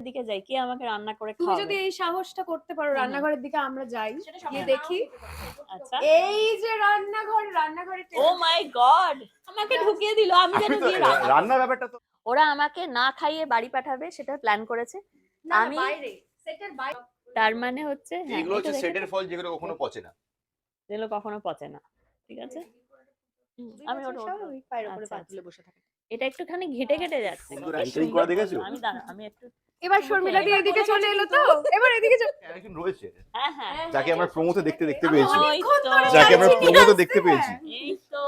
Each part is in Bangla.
দিকে যাই কে আমাকে রান্না করে তুমি যদি এই সাহসটা করতে পারো। রান্নাঘরের দিকে আমরা যাই গিয়ে দেখি। আচ্ছা। এই যে রান্নাঘর রান্নাঘরে ও মাই গড! আমাকে ঢুকিয়ে দিল আমি যেন গিয়ে রান্না ব্যাপারটা তো ওরা আমাকে না খাইয়ে বাড়ি পাঠাবে সেটা প্ল্যান করেছে। আমি- বাইরে। সেটের বাইরে। তার মানে হচ্ছে হ্যাঁ, এগুলো হচ্ছে সেটের ফল যেগুলো কখনো পচে না। যেগুলো কখনো পচে না। ঠিক আছে? আমি ওটা পায়ের উপরে আচ্ছা, পা আচ্ছা। বসে থাকে। এটা একটুখানি ঘেটে ঘেটে যাচ্ছে? আমি দাঁড়া আমি একটু এবার শর্মিলা দিয়ে এদিকে চলে এলো তো। এবার এদিকে একজন রয়েছে। হ্যাঁ হ্যাঁ। যাকে আমরা প্রমোতে দেখতে দেখতে পেয়েছি। যাকে আমরা প্রমোতে দেখতে পেয়েছি। হ্যাঁ। এই তো।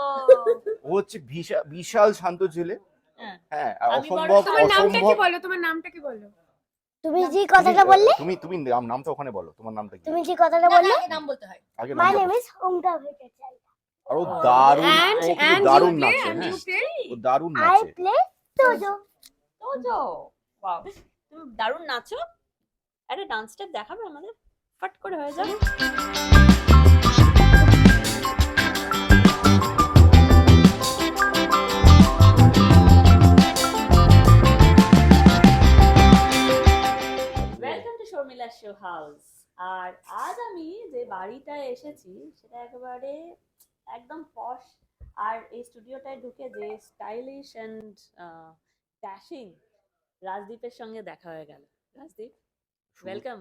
ও হচ্ছে বিশাল বিশাল শান্ত ছেলে। হ্যাঁ। হ্যাঁ আর অসম্ভব তোমার নামটা কি অসম্ভব বলো? তোমার নামটা কি বলো? তুমি যে কথাটা বললে তুমি তুমি নাম- নামটা ওখানে বলো। তোমার নামটা কি? তুমি যে কথাটা বললে নাম বলতে হয়। আগে মাই নেম ইজ ওমকা আর ও দারুণ ও দারুণ নাচে। হ্যাঁ ও দারুণ I play Tojo Tojo wow তুমি দারুণ নাচো। আরে ডান্স স্টেপ দেখাবে আমাদের। ফট করে হয়ে যাবে। শো হাউস আর আজ আমি যে বাড়িটায় এসেছি, সেটা একেবারে একদম পশ আর এই স্টুডিওটায় ঢুকে যে স্টাইলিশ অ্যান্ড ড্যাশিং রাজদীপের সঙ্গে দেখা হয়ে গেল। রাজদীপ ওয়েলকাম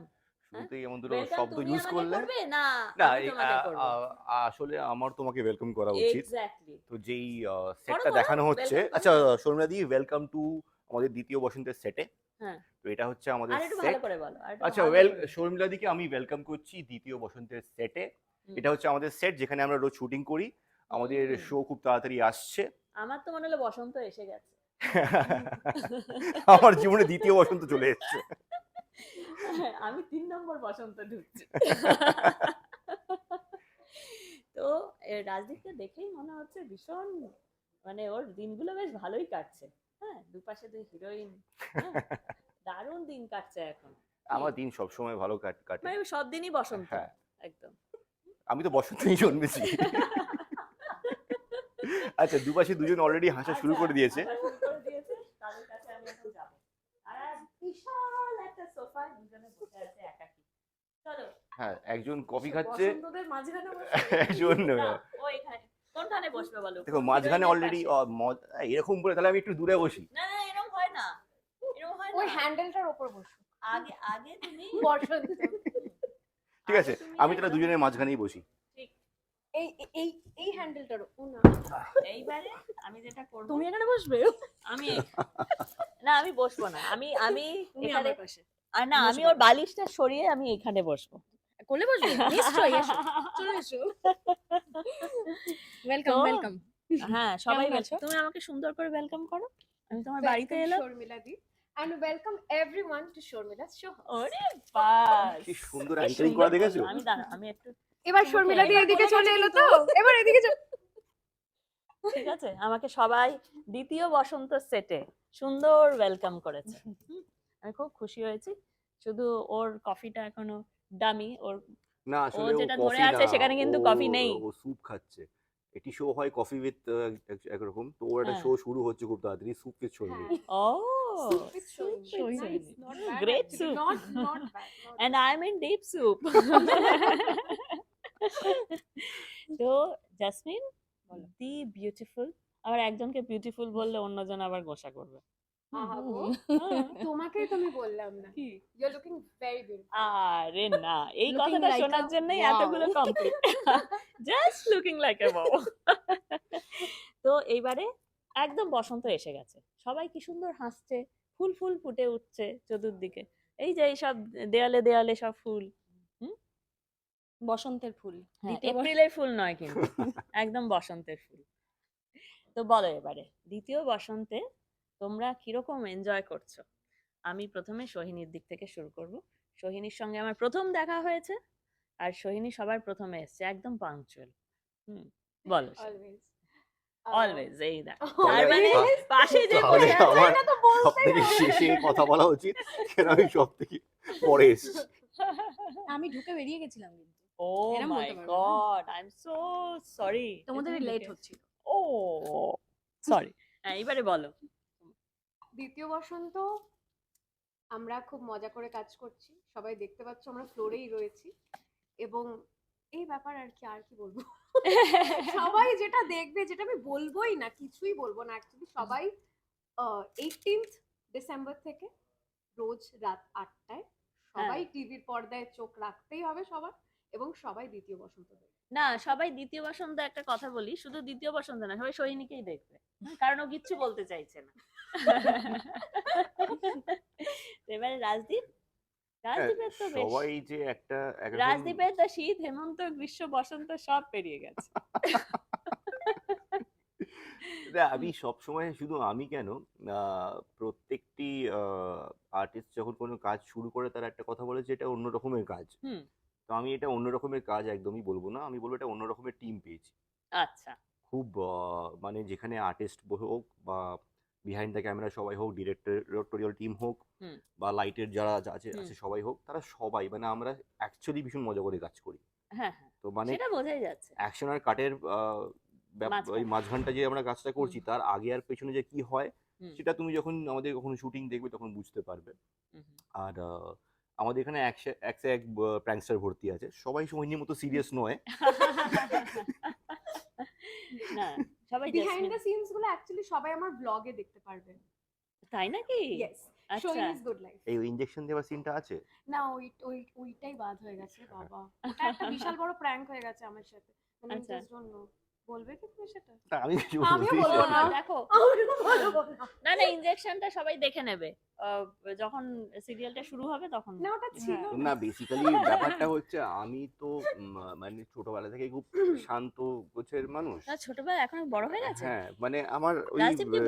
শুরুতেই এমন দুটো শব্দ ইউজ করলে। না না আমি এই, তোমাকে আ- করব। আ- আসলে আমার তোমাকে ওয়েলকাম করা উচিত। তো যেই সেটটা দেখানো হচ্ছে আচ্ছা শর্মিলা দি ওয়েলকাম টু আমাদের দ্বিতীয় বসন্তের সেটে হ্যাঁ। তো এটা হচ্ছে আমাদের সেট আচ্ছা ওয়েল শর্মিলা দিকে আমি ওয়েলকাম করছি দ্বিতীয় বসন্তের সেটে এটা হচ্ছে আমাদের সেট যেখানে আমরা রোজ শুটিং করি। আমাদের শো খুব তাড়াতাড়ি আসছে। আমার তো মনে হলো বসন্ত এসে গেছে। আমার জীবনে দ্বিতীয় বসন্ত চলে এসেছে। আমি তিন নম্বর বসন্ত ঢুকছি। তো রাজদীপকে দেখেই মনে হচ্ছে ভীষণ মানে ওর দিনগুলো বেশ ভালোই কাটছে। হ্যাঁ দুপাশে দুই হিরোইন দারুণ দিন কাটছে এখন। আমার দিন সবসময় ভালো কাট- কাটে। মানে সব দিনই বসন্ত হ্যাঁ। একদম। আমি তো বসন্তেই জন্মেছি। আচ্ছা দুপাশে দুজন অলরেডি হাসা শুরু হাসা শুরু করে দিয়েছে তাদের কাছে আমি এখন যাব আর আজ বিশাল একটা সোফা দুজনে বসে আছে একাকি চলো হ্যাঁ একজন কফি খাচ্ছে। বসন্তদের মাঝখানে বসে। একজন দেখো মাঝখানে অলরেডি এরকম করে তাহলে আমি একটু দূরে বসি। না না এরকম হয় না। এরকম হয় ওই হ্যান্ডেলটার উপর বসো। আগে আগে তুমি বসন্ত। ঠিক আছে আমি তাহলে দুজনের মাঝখানেই বসি। এই এই এই হ্যান্ডেলটার ও না এইবারে আমি যেটা করব তুমি এখানে বসবে? আমি না আমি বসবো না। আমি আমি এখানে আর না আমি ওর বালিশটা সরিয়ে আমি এখানে বসবো। কোলে বসবে? নিশ্চয়ই এসো। চলে এসো। ওয়েলকাম ওয়েলকাম হ্যাঁ সবাই। আছো? তুমি আমাকে সুন্দর করে ওয়েলকাম করো। আমি তোমার বাড়িতে এলাম। শর্মিলা দি। And welcome everyone to শর্মিলা's show ওরে বাস। কি সুন্দর অ্যাঙ্কারিং করা দেখেছ? আমি দাঁড়া আমি একটু এবার শর্মিলা দি এদিকে চলে এলো তো? এবার এদিকে চলে ঠিক আছে আমাকে সবাই দ্বিতীয় বসন্ত সেটে সুন্দর ওয়েলকাম করেছে। আমি খুব খুশি হয়েছি। শুধু ওর কফিটা এখনও দামি ওর না আসলে ও যেটা ধরে আছে সেখানে কিন্তু কফি নেই। ও স্যুপ খাচ্ছে। এটি শো হয় কফি উইথ একরকম তো ওর একটা হ্যাঁ। শো শুরু হচ্ছে খুব তাড়াতাড়ি স্যুপ উইথ শর্মি ও Soup with Shormi. আই with Nice, ডিপ not তো জাসমিন। দি বিউটিফুল আবার একজনকে বিউটিফুল বললে অন্যজন আবার গোসা করবে। হ্যাঁ। তোমাকেই তো বললাম না। কি? You are looking very beautiful আরে না এই কথাটা শোনার জন্যই এতগুলো complete just looking like a bow তো এইবারে একদম বসন্ত এসে গেছে। সবাই কি সুন্দর হাসছে ফুল ফুল ফুটে উঠছে চতুর্দিকে। এই যে এইসব দেয়ালে দেয়ালে সব ফুল। বসন্তের ফুল হ্যাঁ, এপ্রিলের ফুল নয় কিন্তু একদম বসন্তের ফুল। তো বলো এবারে দ্বিতীয় বসন্তে তোমরা কীরকম এনজয় করছ? আমি প্রথমে সোহিনীর দিক থেকে শুরু করব। সোহিনীর সঙ্গে আমার প্রথম দেখা হয়েছে আর সোহিনী সবার প্রথমে এসছে একদম পাংচুয়াল হুম বলো অলওয়েজ অলওয়েজ এই দেখ। তার মানে পাশে যে তাহলে বসে আছে, আমার এটা তো বলতেই শেষে কথা বলা উচিত কেন আমি সব থেকে পরে এসেছি। আমি ঢুকে বেরিয়ে গেছিলাম কিন্তু। ও my. God I am so sorry তোমাদের লেট হচ্ছিল। ও সরি হ্যাঁ এবারে বলো। দ্বিতীয় বসন্ত আমরা খুব মজা করে কাজ করছি। সবাই দেখতে পাচ্ছ আমরা ফ্লোরেই রয়েছি। এবং এই ব্যাপার আর কি আর কি বলব? সবাই যেটা দেখবে যেটা আমি বলবোই না কিছুই বলব না। অ্যাকচুয়ালি সবাই এইটিনথ ডিসেম্বর থেকে রোজ রাত আটটায় সবাই টিভির পর্দায় চোখ রাখতেই হবে সবার। এবং সবাই দ্বিতীয় বসন্ত না সবাই দ্বিতীয় বসন্ত একটা কথা বলি শুধু দ্বিতীয় বসন্ত না সবাই সৈনিকেই দেখবে। কারণ ও কিচ্ছু বলতে চাইছে না। এবারে রাজদীপ? রাজদীপের তো সবাই যে একটা রাজদীপের তো শীত হেমন্ত গ্রীষ্ম বসন্ত সব পেরিয়ে গেছে। না, আমি সব সময় শুধু আমি কেন আহ, প্রত্যেকটি আর্টিস্ট যখন কোনো কাজ শুরু করে তারা একটা কথা বলে যে এটা অন্য রকমের কাজ। হুম। তো আমি এটা অন্য রকমের কাজ একদমই বলব না। আমি বলব এটা অন্য রকমের টিম পেয়েছি। আচ্ছা। খুব মানে যেখানে আর্টিস্ট হোক বা বিহাইন্ড দ্য ক্যামেরা সবাই হোক ডিরেক্টরিয়াল টিম হোক বা লাইটের যারা আছে আছে সবাই হোক তারা সবাই মানে আমরা অ্যাকচুয়ালি ভীষণ মজা করে কাজ করি। হ্যাঁ হ্যাঁ। তো মানে সেটা বোঝাই যাচ্ছে। অ্যাকশন আর কাটের। ওই মাঝখানটা যে আমরা কাজটা করছি তার আগে আর পেছনে যে কি হয় সেটা তুমি যখন আমাদের কখনো শুটিং দেখবে তখন বুঝতে পারবে। আর আমাদের এখানে একশো একশো এক প্র্যাঙ্কস্টার ভর্তি আছে। সবাই সৈন্যের মতো সিরিয়াস নয়। না সবাই বিহাইন্ড দ্য সিনসগুলো অ্যাকচুয়ালি সবাই আমার ব্লগে দেখতে পারবেন তাই নাকি? ইয়েস আচ্ছা। শোয়িং ইজ গুড লাইফ এই ইঞ্জেকশন দেওয়ার সিনটা আছে? না ওই ওই ওইটাই বাদ হয়ে গেছে বাবা। ওটা একটা বিশাল বড় প্র্যাঙ্ক হয়ে গেছে আমার সাথে। মানে আচ্ছা। জাস্ট ডোন্ট নো বলবে কি তুমি সেটা আমি কিছু বলব না। দেখো না। না ইনজেকশনটা সবাই দেখে নেবে যখন সিরিয়ালটা শুরু হবে তখন না ওটা ছিল হ্যাঁ। না বেসিক্যালি ব্যাপারটা হচ্ছে আমি তো মানে ছোটবেলা থেকে খুব শান্ত গোছের মানুষ না ছোটবেলা এখন বড় হয়ে গেছে হ্যাঁ মানে আমার ওই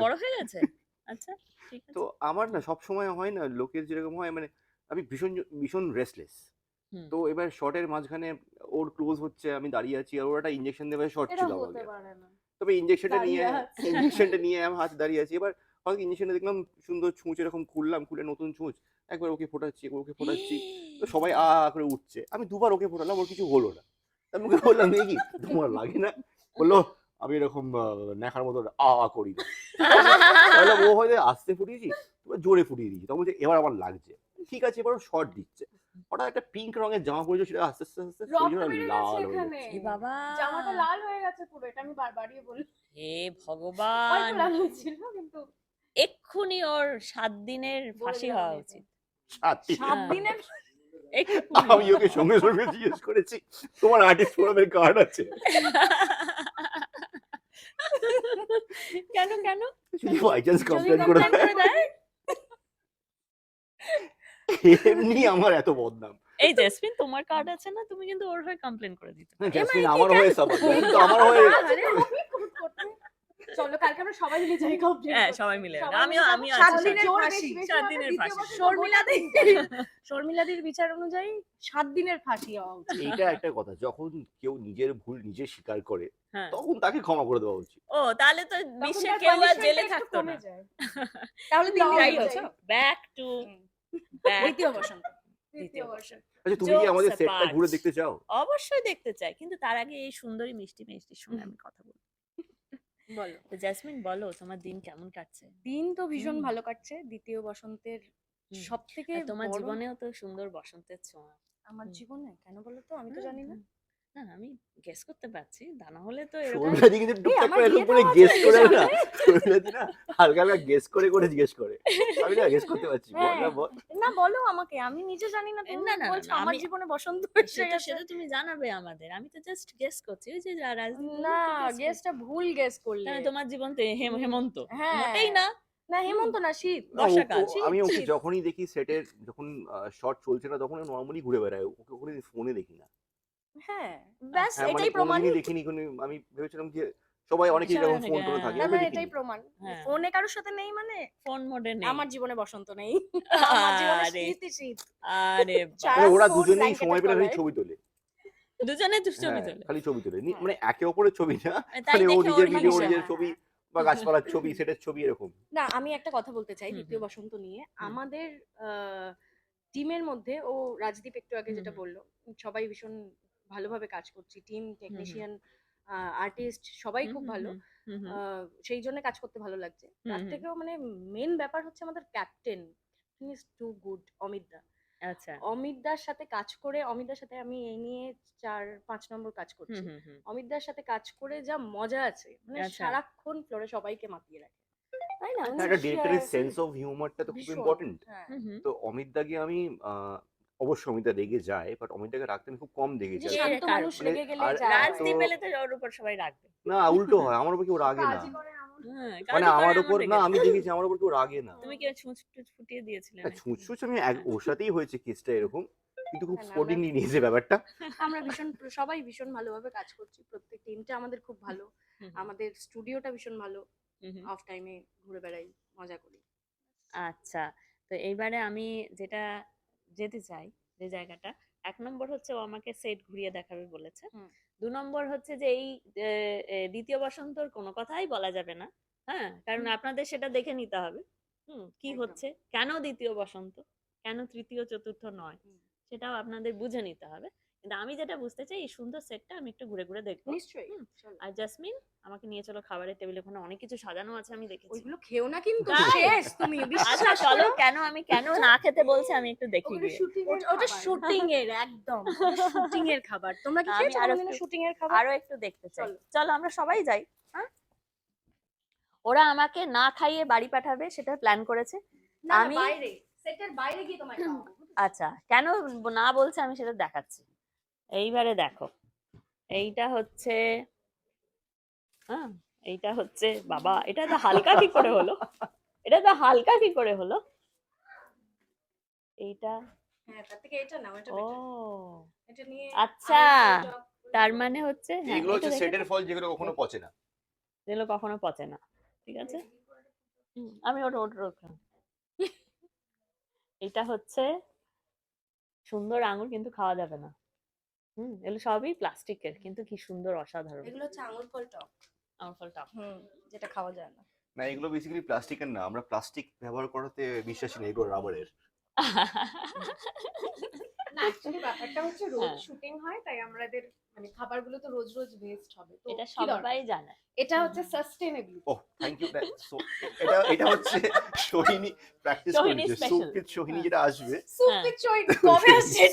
বড় হয়ে গেছে আচ্ছা ঠিক আছে তো আমার না সব সময় হয় না লোকের যেরকম হয় মানে আমি ভীষণ ভীষণ রেস্টলেস হুম। তো এবার শর্টের মাঝখানে ওর ক্লোজ হচ্ছে আমি দাঁড়িয়ে আছি আর ওর একটা ইঞ্জেকশন দেবে শর্ট ছিল আমাকে তবে ইঞ্জেকশনটা নিয়ে। ইঞ্জেকশনটা নিয়ে আমি হাতে দাঁড়িয়ে আছি। এবার হয়তো ইঞ্জেকশনটা দেখলাম সুন্দর ছুঁচ এরকম খুললাম খুলে নতুন ছুঁচ একবার ওকে ফোটাচ্ছি একবার ওকে ফোটাচ্ছি তো সবাই আ করে উঠছে। আমি দুবার ওকে ফোটালাম ওর কিছু হলো না। আমি ওকে বললাম "এ কি তোমার লাগে না? বলল আমি এরকম নেখার মতো আ আ করি না। ও হয়তো আস্তে ফুটিয়েছি জোরে ফুটিয়ে দিয়েছি। তখন বলছে এবার আমার লাগছে। ঠিক আছে এবার শর্ট দিচ্ছে। হঠাৎ একটা পিঙ্ক রঙের জামা পরেছে সেটা আস্তে আস্তে আস্তে লাল হয়ে বাবা? জামাটা লাল হয়ে গেছে পুরো এটা আমি বারবারই বলি হে ভগবান! লাল হয়েছিল কিন্তু এক্ষুনি ওর সাত দিনের ফাঁসি হওয়া উচিত। সাত সাত। দিনের এক্ষুনি। আমি ওকে সঙ্গে সঙ্গে জিজ্ঞেস করেছি তোমার আর্টিস্ট ফোরামের কার্ড আছে। কেন কেন? বাই চান্স কমপ্লেন করে দেয়। এমনি আমার এত বদনাম। এই জেসমিন তোমার কার্ড আছে না? তুমি কিন্তু ওর হয়ে কমপ্লেন করে দিতে পারো। জাসমিন আমার হয়ে সাপোর্ট কিন্তু আমার হয়ে চলো কালকে আমরা সবাই মিলে যাই কমপ্লেন হ্যাঁ সবাই মিলে। সবাই আমিও মিলে আমিও সাত দিনের ফাঁসি। সাত দিনের ফাঁসি। শর্মিলাদি শর্মিলাদির বিচার অনুযায়ী সাত দিনের ফাঁসি হওয়া উচিত। এইটা একটা কথা যখন কেউ নিজের ভুল নিজে স্বীকার করে হ্যাঁ। তখন তাকে ক্ষমা করে দেওয়া উচিত। ও তাহলে তো বিশ্বে কেউ আর জেলে থাকতো না। তাহলে ব্যাক টু দ্বিতীয় বসন্ত দ্বিতীয় বর্ষণ আচ্ছা তুমি কি আমাদের সেটটা ঘুরে দেখতে চাও? অবশ্যই দেখতে চাই কিন্তু তার আগে এই সুন্দরী মিষ্টি মিষ্টির সঙ্গে আমি কথা বলব। বলো। তো জ্যাসমিন বলো তোমার দিন কেমন কাটছে? দিন তো ভীষণ ভালো কাটছে দ্বিতীয় বসন্তের। সব থেকে তোমার জীবনেও তো সুন্দর বসন্তের ছোঁয়া। আমার জীবনে? কেন বলো তো? আমি তো জানি না। না আমি গেস করতে পারছি। তা না হলে তো এরকম কিন্তু টুকটাক করে এরকম করে গেস করে না। হালকা হালকা গেস করে করে জিজ্ঞেস করে। আমি না গেস করতে পারছি বল না হ্যাঁ। বল। না বলো আমাকে আমি নিজে জানি না তুমি না, বলছো আমার জীবনে বসন্ত এসে গেছে। সেটা তুমি জানাবে আমাদের। আমি তো জাস্ট গেস করছি ওই যে না। গেসটা ভুল গেস করলে। তাহলে তোমার জীবন তো হেমন্ত। হ্যাঁ। মোটেই না। না হেমন্ত না শীত। বর্ষাকাল, আমি ওকে যখনই দেখি সেটের যখন শর্ট চলছে না তখন নর্মালি ঘুরে বেড়ায়। ওকে ওখানে ফোনে দেখি না। হ্যাঁ ব্যাস হ্যাঁ, মানে এটাই প্রমাণ কোনোদিনই দেখিনি কোনো আমি ভেবেছিলাম যে সবাই অনেকেই এরকম ফোন টোন হ্যাঁ। থাকে না আমি না দেখিনি। এটাই প্রমাণ হ্যাঁ। ফোনে কারোর সাথে নেই মানে ফোন মোডে নেই আমার জীবনে বসন্ত নেই আমার জীবনে আরে, শীতই শীত আরে মানে ওরা দুজনেই সময় পেলে খালি। ছবি তোলে দুজনে ছবি হ্যাঁ, তোলে খালি ছবি তোলে নি- হ্যাঁ। মানে একে অপরের ছবি না তাই মানে ও দেখে নিজের ভিডিও হিংসা। নিজের ছবি বা গাছপালার ছবি সেটের ছবি এরকম না আমি একটা কথা বলতে চাই হুম, দ্বিতীয় হুম। বসন্ত নিয়ে আমাদের টিমের মধ্যে ও রাজদীপ একটু আগে হুম, যেটা হুম। বলল সবাই ভীষণ ভালোভাবে কাজ করছি। টিম টেকনিশিয়ান আর্টিস্ট সবাই খুব ভালো। সেই জন্য কাজ করতে ভালো লাগছে। তার। থেকেও মানে মেন ব্যাপার হচ্ছে আমাদের captain everything is too good Amit da. আচ্ছা। অমিতদার সাথে কাজ করে অমিতদার সাথে আমি এই নিয়ে চার পাঁচ নম্বর কাজ করছি। হুম হুম। অমিতদার সাথে কাজ করে যা মজা আছে মানে আচ্ছা। সারাক্ষণ ফ্লোরে সবাইকে মাতিয়ে রাখে। তাই না? উনি একটা ডিরেক্টরের সেন্স অফ হিউমারটা তো খুব। ইম্পর্টেন্ট হ্যাঁ। তো অমিতদাকে আমি আহ, অবশ্যই অমিতা রেগে যায় বাট অমিতদাকে রাখতে আমি খুব কম দেখেছি যে কে শান্ত মানুষ মানে রেগে গেলে আর- যায়। তো ওর উপর সবাই রাখবে না উল্টো হয় আমার উপর কেউ রাগে না। হ্যাঁ, মানে কাজই করে আমার উপর না। আমি দেখেছি আমার উপর কেউ রাগে না। তুমি কি ছুঁচ টুচ ফুটিয়ে দিয়েছিলে না, নাকি? ছুঁচ ছুঁচ আমি এক- ওর সাথেই হয়েছে কেসটা এরকম। কিন্তু খুব হ্যাঁ, না, স্পোর্টিংলি নিয়েছে ব্যাপারটা। আমরা ভীষণ সবাই ভীষণ ভালোভাবে কাজ করছি। প্রত্যেক টিমটা আমাদের খুব ভালো। হুম হুম, আমাদের স্টুডিওটা ভীষণ ভালো। হুম হুম। অফ টাইমে ঘুরে বেড়াই মজা করি। আচ্ছা তো এইবারে আমি যেটা যেতে চাই যে জায়গাটা। এক নম্বর হচ্ছে ও আমাকে সেট ঘুরিয়ে দেখাবে বলেছে। দু নম্বর হচ্ছে যে এই দ্বিতীয় বসন্তর কোনো কথাই বলা যাবে না। হ্যাঁ? কারণ আপনাদের সেটা দেখে নিতে হবে। হুম কি হচ্ছে? কেন দ্বিতীয় বসন্ত? কেন তৃতীয় চতুর্থ নয়? সেটাও আপনাদের বুঝে নিতে হবে। কিন্তু আমি যেটা বুঝতে চাই এই সুন্দর সেটটা আমি একটু ঘুরে ঘুরে দেখব। নিশ্চয়ই। আর জাসমিন আমাকে নিয়ে চলো খাবারের টেবিলে ওখানে অনেক কিছু সাজানো আছে আমি দেখেছি। ওইগুলো খেও না কিন্তু শেষ তুমি আচ্ছা চলো কেন আমি কেন না খেতে বলছে আমি একটু দেখি ওটা- শুটিং এর একদম। শুটিং এর খাবার। তোমরা কি আমি খেয়েছো আরও শুটিং এর খাবার? আরও একটু দেখতে চাই। চলো। আমরা সবাই যাই হ্যাঁ? ওরা আমাকে না খাইয়ে বাড়ি পাঠাবে সেটা প্ল্যান করেছে। আমি- বাইরে। সেটের বাইরে গিয়ে তোমায় খাওয়াবো। আচ্ছা কেন না বলছে আমি সেটা দেখাচ্ছি। এইবারে দেখো। এইটা হচ্ছে হ্যাঁ এইটা হচ্ছে বাবা এটা তো হালকা কি করে হলো? এটা তো হালকা কি করে হলো? এইটা হ্যাঁ ও better। এটা নিয়ে আচ্ছা, তার মানে হচ্ছে হ্যাঁ, এগুলো হচ্ছে সেটের ফল যেগুলো কখনো পচে না। যেগুলো কখনো পচে না ঠিক আছে? আমি ওটা ওটা ওটা এটা হচ্ছে সুন্দর আঙুর কিন্তু খাওয়া যাবে না। হুম এগুলো সবই প্লাস্টিকের কিন্তু কি সুন্দর অসাধারণ। এগুলো হচ্ছে আঙুর ফল টক। আঙুর ফল টক। হুম যেটা খাওয়া যায় না। না এগুলো বেসিক্যালি প্লাস্টিকের না আমরা প্লাস্টিক ব্যবহার করাতে বিশ্বাসী নেই এগুলো রাবারের। না অ্যাকচুয়ালি ব্যাপারটা হচ্ছে রোজ হ্যাঁ। শুটিং হয় তাই আমাদের মানে খাবারগুলো তো রোজ রোজ ওয়েস্ট হবে। তো এটা? সবাই জানে। এটা হচ্ছে সাস্টেনেবল ও থ্যাংক ইউ এটা এটা হচ্ছে সোহিনী প্র্যাকটিস সোহিনী করেছে। special. সোহিনী যেটা আসবে। সুপ হ্যাঁ। উইথ কবে আসছে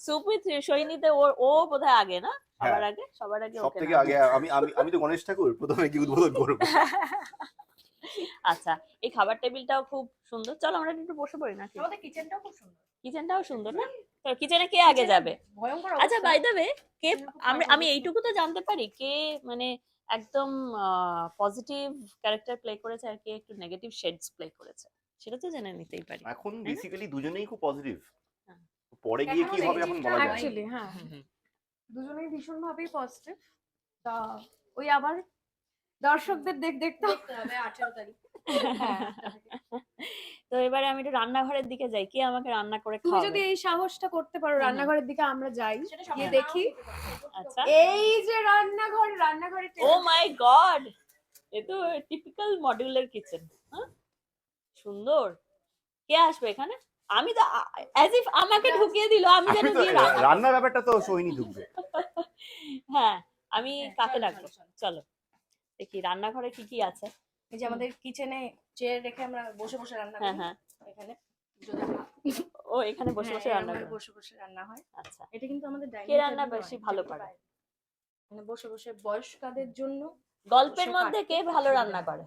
সুপ সৈনিতে ওর ও বোধহয় আগে না? সবার হ্যাঁ। আগে? সবার আগে সব থেকে আগে আমি আমি আমি তো গণেশ ঠাকুর প্রথমে কি উদ্বোধন করব। আচ্ছা এই খাবার টেবিলটাও খুব সুন্দর। চলো আমরা একটু বসে পড়ি নাকি? আমাদের কিচেনটাও খুব সুন্দর। কিচেনটাও সুন্দর না? তো কিচেনে কে আগে যাবে? ভয়ঙ্কর আচ্ছা বাই দ্য ওয়ে কে আমি আমি এইটুকু তো জানতে পারি কে মানে একদম পজিটিভ ক্যারেক্টার প্লে করেছে আর কে একটু নেগেটিভ শেডস প্লে করেছে। সেটা তো জেনে নিতেই পারি। এখন বেসিক্যালি দুজনেই খুব পজিটিভ। পরে গিয়ে কি হবে এখন বলা যায়? না। অ্যাকচুয়ালি হ্যাঁ। দুজনেই ভীষণ ভাবেই পজিটিভ তা ওই আবার দর্শকদের দেখ দেখতে হবে। দেখতে হবে আঠেরো তারিখ। হ্যাঁ। তো এবারে আমি একটু রান্নাঘরের দিকে যাই। কে আমাকে রান্না করে তুমি যদি এই সাহসটা করতে পারো। রান্নাঘরের দিকে আমরা যাই সেটা গিয়ে সবাই দেখি। আচ্ছা। এই যে রান্নাঘর রান্নাঘরে ও মাই গড এ তো টিপিক্যাল মডিউলার কিচেন হ্যাঁ? সুন্দর। কে আসবে এখানে? আমি তো অ্যাজ ইফ আমাকে ঢুকিয়ে দিল আমি যেন গিয়ে রান্নার ব্যাপারটা তো সোহিনী ঢুকবে। হ্যাঁ আমি হ্যাঁ, কাকে চলো, ডাকবো? চলো, দেখি রান্নাঘরে কি কি আছে। এই যে আমাদের কিচেনে চেয়ার রেখে আমরা বসে বসে রান্না হ্যাঁ করি। হ্যাঁ। এখানে ও এখানে বসে হ্যাঁ, বসে রান্না এরকম করো। বসে বসে রান্না হয়। আচ্ছা। এটা কিন্তু আমাদের কে ডাইনিং রান্না বেশি ভালো পারে? মানে বসে বসে বয়স্কদের জন্য গল্পের মধ্যে কে ভালো রান্না করে?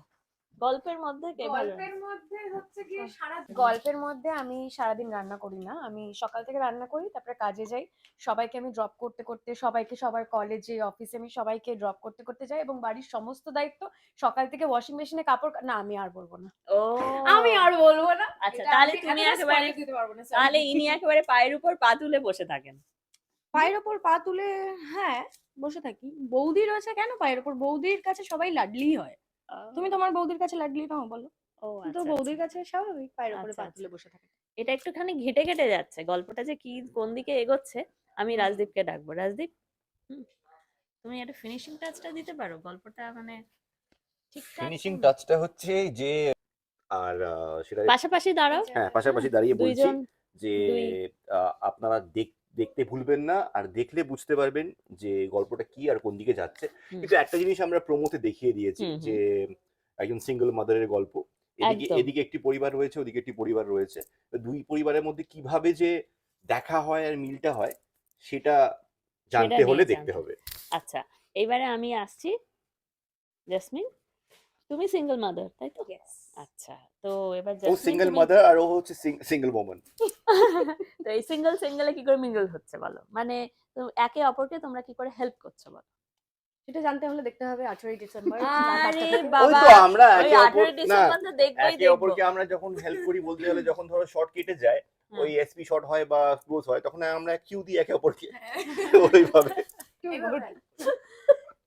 গল্পের মধ্যে কে ভালো গল্পের মধ্যে হচ্ছে গিয়ে সারা গল্পের মধ্যে আমি সারাদিন রান্না করি না। আমি সকাল থেকে রান্না করি তারপরে কাজে যাই। সবাইকে আমি ড্রপ করতে করতে সবাইকে সবার কলেজে অফিসে আমি সবাইকে ড্রপ করতে করতে যাই এবং বাড়ির সমস্ত দায়িত্ব সকাল থেকে ওয়াশিং মেশিনে কাপড় না আমি আর বলব না। ও। আমি আর বলব না। আচ্ছা তাহলে তুমি একেবারে দিতে পারব না তাহলে ইনি একেবারে পায়ের উপর পা তুলে বসে থাকেন। পায়ের ওপর পা তুলে হ্যাঁ বসে থাকি। বৌদি রয়েছে কেন পায়ের ওপর বৌদির কাছে সবাই লাডলি হয়। তুমি তোমার বৌদির কাছে লাডলি নাও বলো। ও তো আচ্ছা, বৌদির আচ্ছা। কাছে স্বাভাবিক পায়ের উপরে আচ্ছা, পা তুলে বসে থাকে। এটা একটুখানি ঘেটে ঘেটে যাচ্ছে গল্পটা যে কি কোন দিকে এগোচ্ছে আমি রাজদীপকে ডাকবো। রাজদীপ হুম, তুমি একটা ফিনিশিং টাচটা দিতে পারো? গল্পটা মানে ফিনিশিং টাচটা হচ্ছে যে আর সেটা পাশাপাশি দাঁড়াও। হ্যাঁ পাশাপাশি দাঁড়িয়ে বলছি যে আহ, আপনারা দেখ- দেখতে ভুলবেন না আর দেখলে বুঝতে পারবেন যে গল্পটা কি আর কোন দিকে যাচ্ছে। কিন্তু একটা জিনিস আমরা প্রমোতে দেখিয়ে দিয়েছি। যে একজন সিঙ্গেল মাদারের গল্প। এদিকে এদিকে একটি পরিবার রয়েছে ওদিকে একটি পরিবার রয়েছে। দুই পরিবারের মধ্যে কীভাবে যে দেখা হয় আর মিলটা হয় সেটা জানতে হলে দেখতে হবে। আচ্ছা এবারে আমি আসছি জাসমিন তুমি সিঙ্গেল মাদার তাই তো? আচ্ছা তো এবার ও সিঙ্গেল মাদার আর ও হচ্ছে সিঙ্গেল ওম্যান তো এই সিঙ্গেল সিঙ্গেলে কি করে মিঙ্গল হচ্ছে বলো? মানে তো একে অপরকে তোমরা কি করে হেল্প করছ বলো? সেটা জানতে হলে দেখতে হবে আঠেরোই ডিসেম্বর আরে থেকে। ওই তো আমরা একে অপর না একে অপরকে আমরা যখন হেল্প করি বলতে গেলে যখন ধরো শর্ট কেটে যায় ওই এসপি শর্ট হয় বা ক্লোজ হয় তখন আমরা কিউ দিই একে অপরকে। ওইভাবে।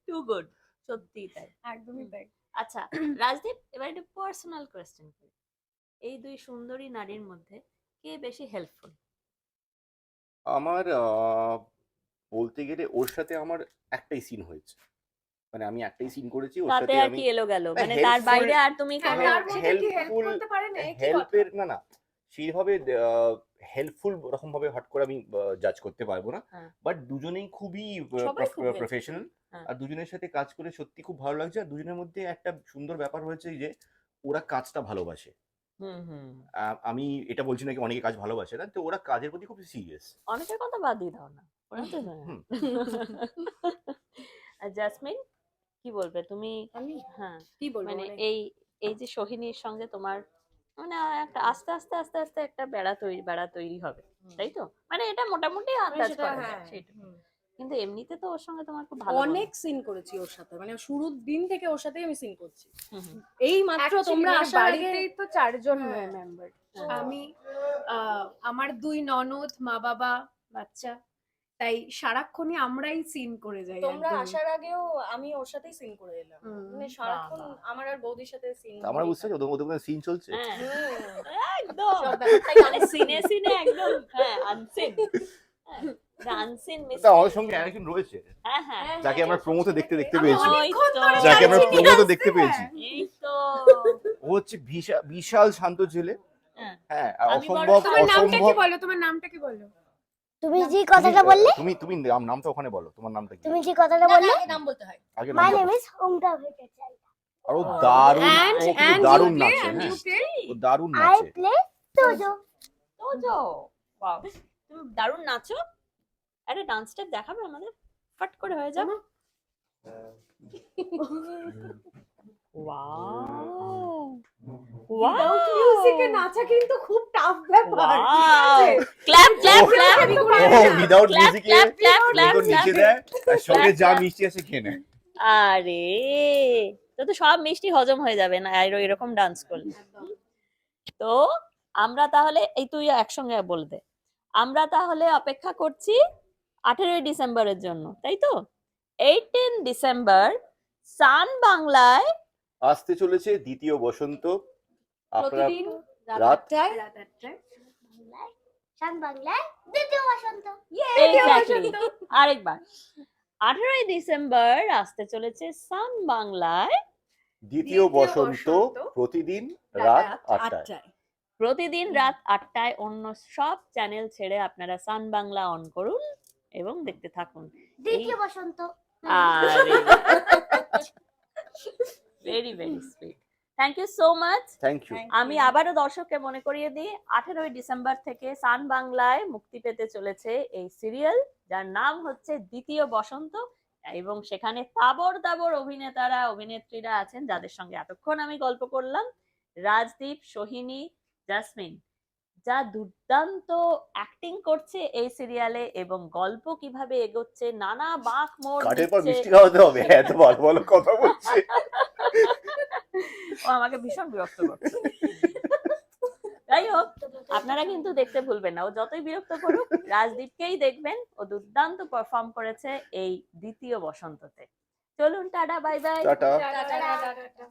টু গুড সত্যি তাই। একদমই তাই। আচ্ছা রাজদীপ এবার একটু পার্সোনাল কোয়েশ্চেন করি। এই দুই সুন্দরী নারীর মধ্যে কে বেশি হেল্পফুল আমার আহ, বলতে গেলে ওর সাথে আমার একটাই সিন হয়েছে। মানে আমি একটাই সিন করেছি ওর সাথে আর আমি কি এলো গেল মানে তার বাইরে আর তুমি হ্যাঁ, কোনো helpful- করতে পারে না, কি হেল্পের না না সেইভাবে হেল্পফুল ওরকম ভাবে হট করে আমি জাজ করতে পারব না। হ্যাঁ। বাট দুজনেই খুবই। প্রফেশনাল হ্যাঁ। আর দুজনের সাথে কাজ করে সত্যি খুব ভালো লাগছে। আর দুজনের মধ্যে একটা সুন্দর ব্যাপার হয়েছে যে ওরা কাজটা ভালোবাসে। হুম হুম। আহ, আমি এটা বলছি নাকি অনেকে কাজ ভালোবাসে না? তো ওরা কাজের প্রতি খুব সিরিয়াস অনেকের কথা বাদ দিয়ে দাও না। জাসমিন কি বলবে? তুমি হ্যাঁ কি বলব? মানে মানে এই এই যে সোহিনীর সঙ্গে তোমার মানে একটা আস্তে আস্তে আস্তে আস্তে একটা বেড়া তৈরি বেড়া তৈরি হবে। তাই তো? মানে এটা মোটামুটি আন্দাজ করা যায় হ্যাঁ, সেটা। কিন্তু এমনিতে তো ওর সঙ্গে তোমার খুব ভালো অনেক সিন করেছি ওর সাথে। মানে শুরুর দিন থেকে ওর সাথেই আমি সিন করছি। এই মাত্র তোমরা মানে আসার আগে তো চারজন হ্যাঁ। মেম্বার হ্যাঁ। আমি আহ, আমার দুই ননদ মা বাবা বাচ্চা। তাই সারাক্ষণই আমরাই সিন করে যাই তোমরা আসার আগেও আমি ওর সাথেই সিন করে এলাম। হুম। মানে সারাক্ষণ আমার আর বৌদির সাথে সিন আমরা বুঝতে ওদের ওদের সিন চলছে? হ্যাঁ। একদম। ব্যাপারটাই মানে সিনে সিনে একদম হ্যাঁ আনসিন আমাদের সঙ্গে আরেকজন রয়েছে হ্যাঁ হ্যাঁ হ্যাঁ, যাকে আমরা প্রমোতে দেখতে দেখতে পেয়েছি। অনেকক্ষণ তো। ধরে যাকে আমরা প্রমোতে দেখতে পেয়েছি। ও হচ্ছে বিশাল বিশাল শান্ত ছেলে। হ্যাঁ। হ্যাঁ আর আমি বরং অসম্ভব তোমার নামটা কি অসম্ভব। বলো তোমার নামটা কি বলো? তুমি যে কথাটা বললে তুমি তুমি নাম- নামটা ওখানে বলো তোমার নামটা কি? তুমি যে কথাটা বললে নাম বলতে হয়। মাই নেম ইজ হোমটা হইতে আর ও দারুণ ও দারুণ নাচে? ও দারুণ আই প্লে তোজো তোজো বাহ তুমি দারুণ নাচো। একটা ডান্স স্টেপ দেখাবে আমাদের? ফট করে হয়ে যাবে ওয়াও ওয়াও নাচা কিন্তু খুব টাফ ব্যাপার clap clap clap without clap clap clap clap নিচে দেয় আর সঙ্গে যা মিষ্টি আছে খেয়ে নেয় আরে তো তো সব মিষ্টি হজম হয়ে যাবে না আর এরকম ডান্স করলে। তো আমরা তাহলে এই তুই একসঙ্গে বলে দে। আমরা তাহলে অপেক্ষা করছি আঠেরোই ডিসেম্বরের জন্য তাই তো? এইটিন ডিসেম্বর সান বাংলায় আসতে চলেছে দ্বিতীয় বসন্ত। আপনারা রাত. আরেকবার। আঠেরোই ডিসেম্বর আসতে চলেছে সান বাংলায় দ্বিতীয় বসন্ত প্রতিদিন রাত আটটায়। প্রতিদিন রাত আটটায় অন্য সব চ্যানেল ছেড়ে আপনারা সান বাংলা অন করুন। এবং দেখতে থাকুন। দ্বিতীয় বসন্ত। আরে very very sweet thank you so much thank you আমি আবারও দর্শককে মনে করিয়ে দিই আঠেরোই ডিসেম্বর থেকে সান বাংলায় মুক্তি পেতে চলেছে এই সিরিয়াল যার নাম হচ্ছে দ্বিতীয় বসন্ত এবং সেখানে তাবর তাবর অভিনেতারা অভিনেত্রীরা আছেন যাদের সঙ্গে এতক্ষণ আমি গল্প করলাম। রাজদীপ সোহিনী জাসমিন যা দুর্দান্ত অ্যাক্টিং করছে এই সিরিয়ালে এবং গল্প কীভাবে এগোচ্ছে নানা বাঁক মোড় কাঠের পর মিষ্টি খাওয়াতে হবে এত ভালো ভালো কথা বলছে। ও আমাকে ভীষণ বিরক্ত করছে। যাই হোক আপনারা কিন্তু দেখতে ভুলবেন না। ও যতই বিরক্ত করুক রাজদীপকেই দেখবেন। ও দুর্দান্ত পারফর্ম করেছে এই দ্বিতীয় বসন্ততে। চলুন tata bye bye tata. Tata, tata, tata.